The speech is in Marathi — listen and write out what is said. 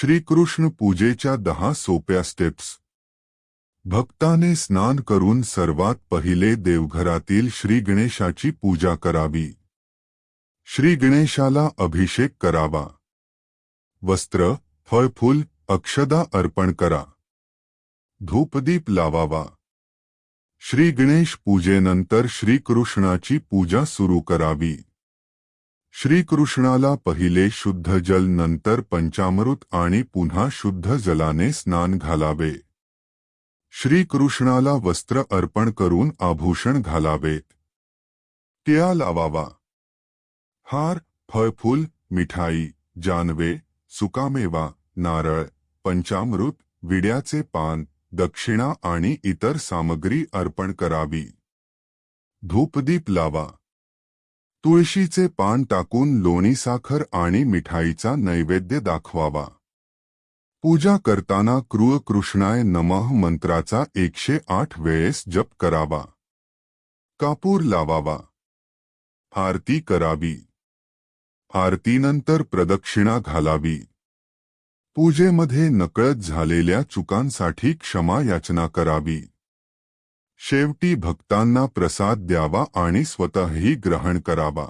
श्रीकृष्ण पूजेच्या दहा सोप्या स्टेप्स भक्ताने स्नान करून सर्वात पहिले देवघरातील श्री गणेशाची पूजा करावी. श्री गणेशाला अभिषेक करावा. वस्त्र, फळफूल, अक्षदा अर्पण करा. धूपदीप लावावा. श्री गणेश पूजेनंतर श्रीकृष्णाची पूजा सुरू करावी. श्रीकृष्णाला पहिले शुद्ध जल नंतर पंचामृत आणि पुन्हा शुद्ध जलाने स्नान घालावे. श्रीकृष्णाला वस्त्र अर्पण करून आभूषण घालावेत टिळा लावावा. हार फळफूल मिठाई जानवे सुकामेवा नारळ पंचामृत विड्याचे पान दक्षिणा आणि इतर सामग्री अर्पण करावी. धूपदीप लावा. तुळशीचे पान टाकून लोणी साखर आणि मिठाईचा नैवेद्य दाखवावा. पूजा करताना क्रूळ कृष्णाय नमः मंत्राचा एकशे आठ वेळेस जप करावा. कापूर लावावा. आरती करावी. आरतीनंतर प्रदक्षिणा घालावी. पूजेमध्ये नकळत झालेल्या चुकांसाठी क्षमा याचना करावी. शेवटी भक्तांना प्रसाद द्यावा आणि स्वतःही ग्रहण करावा.